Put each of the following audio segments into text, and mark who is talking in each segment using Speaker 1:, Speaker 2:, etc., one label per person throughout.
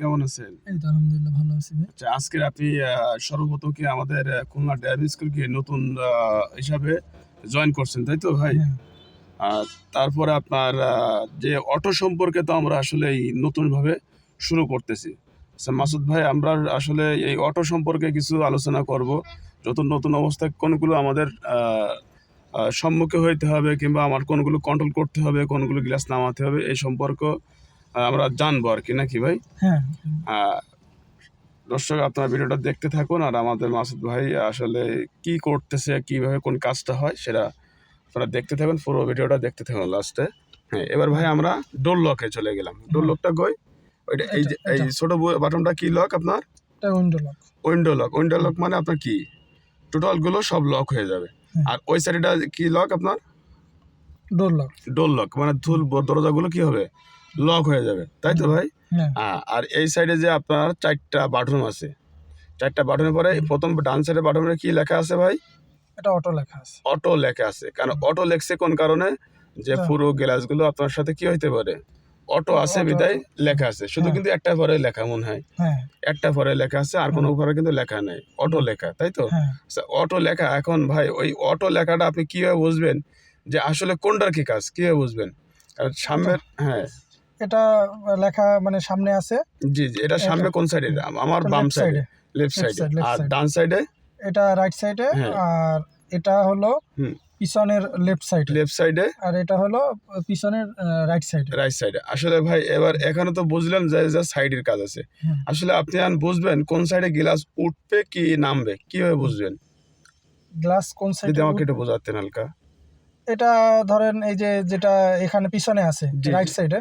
Speaker 1: কেমন আছেন?
Speaker 2: এই তো আলহামদুলিল্লাহ ভালো আছি ভাই।
Speaker 1: আচ্ছা আজকের আপনি সর্বপ্রথম কি আমাদের খুলনা ড্রাইভিং স্কুল কি নতুন হিসাবে জয়েন করছেন তাই তো ভাই?
Speaker 2: হ্যাঁ,
Speaker 1: তারপরে আপনার যে অটো সম্পর্কে তো আমরা আসলে এই নতুনভাবে শুরু করতেছি। আচ্ছা মাসুদ ভাই আমরা আসলে এই অটো সম্পর্কে কিছু আলোচনা করব। নতুন নতুন অবস্থায় কোনগুলো আমাদের সম্মুখে হইতে হবে কিংবা আমার কোনগুলো কন্ট্রোল করতে হবে কোনগুলো গ্লাস নামাতে হবে এই সম্পর্ক আমরা জানব আর কি নাকি ভাই?
Speaker 2: হ্যাঁ।
Speaker 1: দর্শক আপনার ভিডিওটা দেখতে থাকুন আর আমাদের মাসুদ ভাই আসলে কি করতেছে কীভাবে কোন কাজটা হয় সেটা আপনারা দেখতে থাকুন পুরো ভিডিওটা দেখতে থাকুন লাস্টে হ্যাঁ এবার ভাই আমরা ডোর লকে চলে গেলাম। ডোর লকটা কই? ওইটা এই যে এই। ছোট বাটনটা কি লক আপনার?
Speaker 2: এটা window lock
Speaker 1: window lock window lock মানে আপনার কি? টোটালগুলো সব লক হয়ে যাবে। আর ওই সাইডটা কি লক আপনার?
Speaker 2: ডোর লক
Speaker 1: ডোর লক মানে ধুল দরজাগুলো কি হবে? লক হয়ে যাবে তাই তো ভাই? আর এই সাইডে যে আপনার চারটা বাটন আছে চারটা বাটনের পরে প্রথম ডান সাইডে বাটনে কি লেখা আছে ভাই?
Speaker 2: এটা অটো লেখা আছে।
Speaker 1: অটো লেখা আছে কারণ অটো লেখছে কোন কারণে? যে
Speaker 2: হ্যাঁ।
Speaker 1: পুরো গ্লাসগুলো আপনার সাথে কি হইতে পারে? অটো আছে বিদায় লেখা আছে শুধু
Speaker 2: হ্যাঁ।
Speaker 1: কিন্তু একটা পরে লেখা মনে হয়।
Speaker 2: হ্যাঁ।
Speaker 1: একটা পরে লেখা আছে আর কোনো। উপরে কিন্তু লেখা নেই অটো লেখা তাই তো? অটো লেখা এখন ভাই ওই অটো লেখাটা আপনি কীভাবে বুঝবেন? যে আসলে কোনটার কি কাজ কীভাবে বুঝবেন? সামনের হ্যাঁ।
Speaker 2: এটা লেখা মানে সামনে আছে।
Speaker 1: জি জি এটা সামনে কোন সাইডে আমার বাম সাইডে লেফট সাইডে আর ডান সাইডে
Speaker 2: এটা রাইট সাইডে
Speaker 1: হ্যাঁ।
Speaker 2: আর এটা হলো পিছনের লেফট সাইডে
Speaker 1: লেফট সাইডে
Speaker 2: আর এটা হলো পিছনের রাইট সাইডে
Speaker 1: রাইট সাইডে আসলে ভাই এবার এখানে তো বুঝলেন যে যে সাইডের কাজ আছে। আসলে আপনি আন বুঝবেন কোন সাইডে গ্লাস উঠবে কি নামবে কীভাবে বুঝবেন?
Speaker 2: গ্লাস কোন সাইডে
Speaker 1: আমাকে একটু বোঝাতেন হালকা।
Speaker 2: এটা ধরেন এই যে যেটা এখানে পিছনে আছে রাইট সাইডে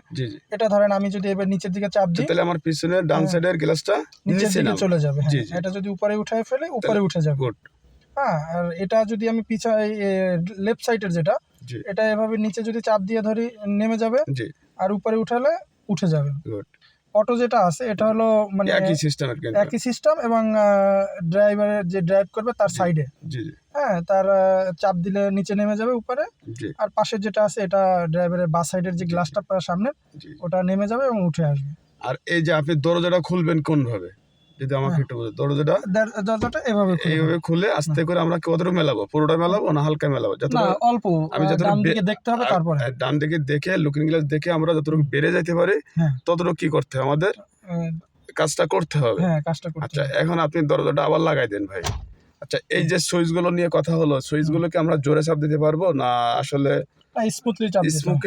Speaker 2: এটা ধরেন আমি যদি এবার নিচের দিকে চাপ দিই
Speaker 1: তাহলে আমার পিছনের ডান
Speaker 2: হ্যাঁ।
Speaker 1: সাইডের গ্লাসটা
Speaker 2: নিচের
Speaker 1: নিচে
Speaker 2: দিকে চলে যাবে হ্যাঁ। এটা যদি উপরে উঠায় ফেলে উপরে উঠে যাবে।
Speaker 1: গুড
Speaker 2: হ্যাঁ আর এটা যদি আমি পিছা লেফট সাইডের যেটা এটা এভাবে নিচে যদি চাপ দিয়ে ধরি নেমে যাবে আর উপরে উঠালে উঠে যাবে।
Speaker 1: গুড
Speaker 2: অটো যেটা আছে এটা হলো মানে
Speaker 1: একই সিস্টেম
Speaker 2: একই সিস্টেম এবং ড্রাইভারের যে ড্রাইভ করবে তার সাইডে হ্যাঁ তার চাপ দিলে নিচে নেমে যাবে উপরে। আর পাশে যেটা আছে এটা ড্রাইভারের বাস সাইডের যে গ্লাসটা সামনে ওটা নেমে যাবে এবং উঠে আসবে।
Speaker 1: আর এই যে আপনি দরজাটা খুলবেন কোন ভাবে যদি আমাকে
Speaker 2: হ্যাঁ।
Speaker 1: একটু বলেন দরজাটা
Speaker 2: দরজাটা এভাবে।
Speaker 1: এইভাবে খুলে আস্তে করে আমরা কতটা মেলাবো? পুরোটা মেলাবো না হালকা মেলাবো?
Speaker 2: না
Speaker 1: যতটা
Speaker 2: অল্প
Speaker 1: আমি যতটুকু
Speaker 2: ডান দিকে দেখতে হবে তারপরে।
Speaker 1: ডান দিকে দেখে লুকিং গ্লাস দেখে আমরা যতটুকু বেড়ে যাইতে পারি
Speaker 2: হ্যাঁ।
Speaker 1: ততটুকু কি করতে হবে? আমাদের কাজটা করতে হবে।
Speaker 2: হ্যাঁ কাজটা করতে
Speaker 1: আচ্ছা এখন আপনি দরজাটা আবার লাগাই দেন ভাই। আচ্ছা এই যে সুইচগুলো নিয়ে কথা হলো সুইচ গুলোকে আমরা জোরে চাপ দিতে পারব? না আসলে
Speaker 2: স্মুথলি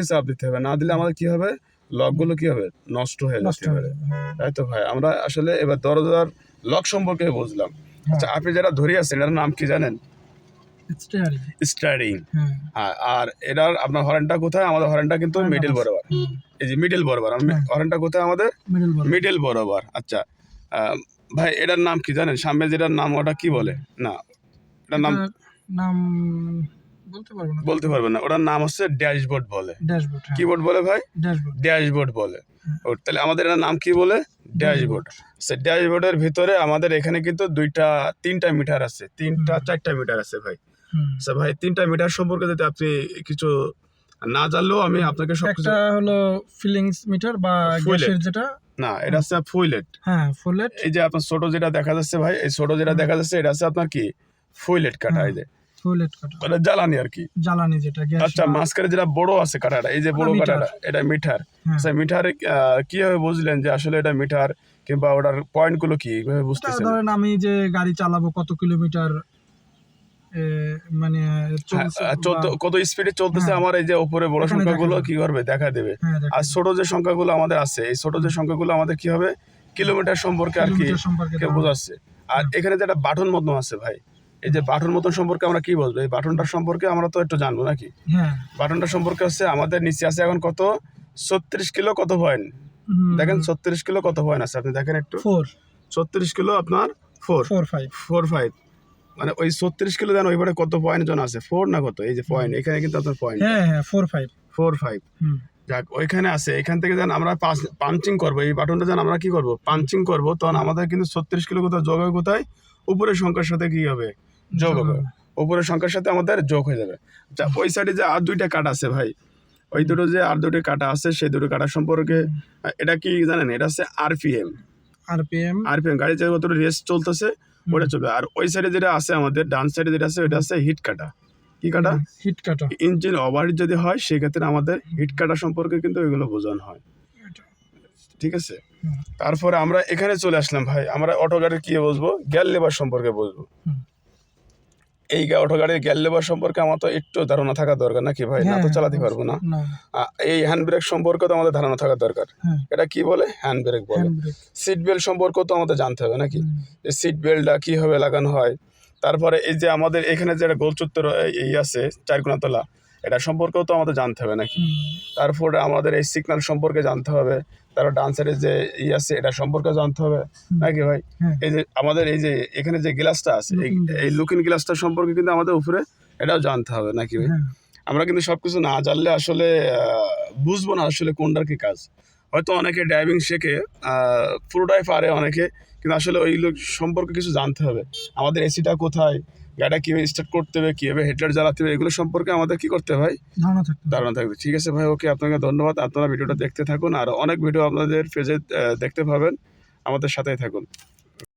Speaker 2: চাপ দিতে হবে।
Speaker 1: না দিলে আমাদের কি হবে? লকগুলো কি হবে? নষ্ট হয়ে
Speaker 2: নষ্ট
Speaker 1: যেতে পারে
Speaker 2: হ্যাঁ।
Speaker 1: তাই তো ভাই আমরা আসলে এবার দরজার লক সম্পর্কে বুঝলাম। আচ্ছা আপনি যারা ধরে আছেন এটার নাম কি জানেন? স্টারিং।
Speaker 2: হ্যাঁ।
Speaker 1: আর এটার আপনার হরেনটা কোথায়? আমাদের হরেনটা কিন্তু মিডিল বরাবর। এই যে মিডিল বরাবর।
Speaker 2: হ্যাঁ।
Speaker 1: হরেনটা কোথায় আমাদের?
Speaker 2: মিডল
Speaker 1: বরাবর। আচ্ছা। ভাই এটার নাম কি জানেন? সামনে যেটার নাম ওটা কি বলে? না এটার নাম
Speaker 2: নাম বলতে পারব না।
Speaker 1: বলতে পারবেন না। ওটার নাম হচ্ছে ড্যাশবোর্ড বলে।
Speaker 2: ড্যাশবোর্ড হ্যাঁ।
Speaker 1: কিবোর্ড বলে ভাই?
Speaker 2: ড্যাশবোর্ড।
Speaker 1: ড্যাশবোর্ড বলে।
Speaker 2: হ্যাঁ।
Speaker 1: তাহলে আমাদের এটার নাম কি বলে? ড্যাশবোর্ড। সে ড্যাশবোর্ডের ভিতরে আমাদের এখানে কিন্তু দুইটা তিনটা মিটার আছে। তিনটা চারটা মিটার আছে ভাই। আচ্ছা ভাই তিনটা মিটার সম্পর্কে যদি আপনি কিছু না জানলেও আমি আপনাকে সব
Speaker 2: একটা হলো ফিলিংস মিটার বা গ্যাসের যেটা।
Speaker 1: না এটা হচ্ছে ফুইলেট
Speaker 2: হ্যাঁ ফুলেট।
Speaker 1: এই যে আপনার ছোট যেটা দেখা যাচ্ছে ভাই এই ছোট যেটা দেখা যাচ্ছে এটা হচ্ছে আপনার কি? ফুইলেট কাটা এই যে।
Speaker 2: কাটা
Speaker 1: মানে জ্বালানি আর কি।
Speaker 2: জ্বালানি যেটা গ্যাস
Speaker 1: আচ্ছা মাঝখানে যেটা বড় আছে কাটাটা এই যে বড় কাটাটা এটা মিটার
Speaker 2: হ্যাঁ।
Speaker 1: আচ্ছা কীভাবে বুঝলেন যে আসলে এটা মিটার কিংবা ওটার পয়েন্টগুলো কি?
Speaker 2: এটা
Speaker 1: বুঝতেছেন?
Speaker 2: ধরেন আমি যে গাড়ি চালাবো কত কিলোমিটার মানে
Speaker 1: হ্যাঁ, কত স্পিডে চলতেছে
Speaker 2: হ্যাঁ।
Speaker 1: আমার এই যে উপরে বড় সংখ্যাগুলো কি করবে? দেখা দেবে। আর ছোট যে সংখ্যাগুলো আমাদের আছে এই ছোট যে সংখ্যাগুলো আমাদের কি হবে? কিলোমিটার সম্পর্কে আর কি। বোঝাচ্ছে। আর এখানে যেটা বাটন মতন আছে ভাই এই যে বাটন মতন সম্পর্কে আমরা কি বলব? এই বাটনটার সম্পর্কে আমরা তো একটু জানব নাকি?
Speaker 2: হ্যাঁ।
Speaker 1: বাটনটা সম্পর্কে হচ্ছে আমাদের নিচে আছে এখন কত? ছত্রিশ কিলো কত পয়েন্ট দেখেন ছত্রিশ কিলো কত পয়েন্ট আছে? আপনি দেখেন একটু। ছত্রিশ কিলো আপনার four.
Speaker 2: Four five.
Speaker 1: Four five. মানে ওই ছত্রিশ কিলো দেন ওইবারে কত পয়েন্ট জন আছে? ফোর না কত? এই যে পয়েন্ট এখানে কিন্তু আপনার পয়েন্ট
Speaker 2: হ্যাঁ হ্যাঁ ফোর ফাইভ।
Speaker 1: Four five. যাক ওইখানে আছে। এখান থেকে যেন আমরা পাঞ্চিং করব। এই বাটনটা যেন আমরা কি করব? পাঞ্চিং করব। তখন আমাদের কিন্তু ছত্রিশ কিলো কোথায় যোগ কোথায়? উপরের সংখ্যার সাথে কি হবে? যোগ হবে। উপরের সংখ্যার সাথে আমাদের যোগ হয়ে যাবে। আচ্ছা ওই সাইডে যে আর দুইটা কাট আছে ভাই ওই দুটো যে আর দুটো কাটা আছে সেই দুটো কাটা সম্পর্কে এটা কি জানেন? এটা হচ্ছে আরপিএম
Speaker 2: আরপিএম
Speaker 1: আরপিএম গাড়ি যে কত রেস চলতেছে ওটা চলবে। আর ওই সাইডে যেটা আছে আমাদের ডান সাইডে যেটা আছে ওটা আছে হিট কাটা। কি কাটা?
Speaker 2: হিট কাটা।
Speaker 1: ইঞ্জিন ওভারহিট যদি হয় সেক্ষেত্রে আমাদের হিট কাটা সম্পর্কে কিন্তু এগুলো বোঝানো হয়। ঠিক আছে? তারপরে আমরা এখানে চলে আসলাম ভাই। আমরা অটো গাড়ির কি বুঝব গ্যাল লেবার সম্পর্কে বুঝব। এই অটো গাড়ির গ্যাল লেবার সম্পর্কে আমার তো একটু ধারণা থাকা দরকার নাকি ভাই? না তো
Speaker 2: হ্যাঁ,
Speaker 1: চালাতে পারব না। এই হ্যান্ড ব্রেক সম্পর্কে তো আমাদের ধারণা থাকা দরকার।
Speaker 2: হ্যাঁ।
Speaker 1: এটা কি বলে? হ্যান্ড ব্রেক বলে। সিট বেল্ট সম্পর্কেও তো আমাদের জানতে হবে নাকি? যে সিট বেল্টটা কীভাবে লাগানো হয়? তারপরে এই যে আমাদের এখানে যে একটা গোলচত্বর এই আছে চারকোনা তলা এটা সম্পর্কেও তো আমাদের জানতে হবে নাকি? তারপরে আমাদের এই সিগন্যাল সম্পর্কে জানতে হবে। তারপর ডান সাইডে যে ই আছে এটা সম্পর্কে জানতে হবে। নাকি ভাই?
Speaker 2: হ্যাঁ।
Speaker 1: এই যে আমাদের এই যে এখানে যে গ্লাসটা আছে এই-
Speaker 2: Looking glass।
Speaker 1: এই লুকিং গ্লাসটা সম্পর্কে কিন্তু আমাদের উপরে এটাও জানতে হবে নাকি ভাই?
Speaker 2: হ্যাঁ।
Speaker 1: আমরা কিন্তু সবকিছু না জানলে আসলে বুঝব না আসলে কোনটার কি কাজ। হয়তো অনেকে ড্রাইভিং শেখে পুরোটাই পারে অনেকে কিন্তু আসলে ওই লোক সম্পর্কে কিছু জানতে হবে। আমাদের এসিটা কোথায়? গাড়িটা কীভাবে স্টার্ট করতে হবে কীভাবে হেডলাইট জ্বালাতে হবে এগুলো সম্পর্কে আমাদের কী করতে হয়? ভাই
Speaker 2: ধারণা থাকবে
Speaker 1: ধারণা থাকবে। ঠিক আছে ভাই ওকে আপনাকে ধন্যবাদ। আপনারা ভিডিওটা দেখতে থাকুন আর অনেক ভিডিও আপনাদের পেজে দেখতে পাবেন। আমাদের সাথেই থাকুন।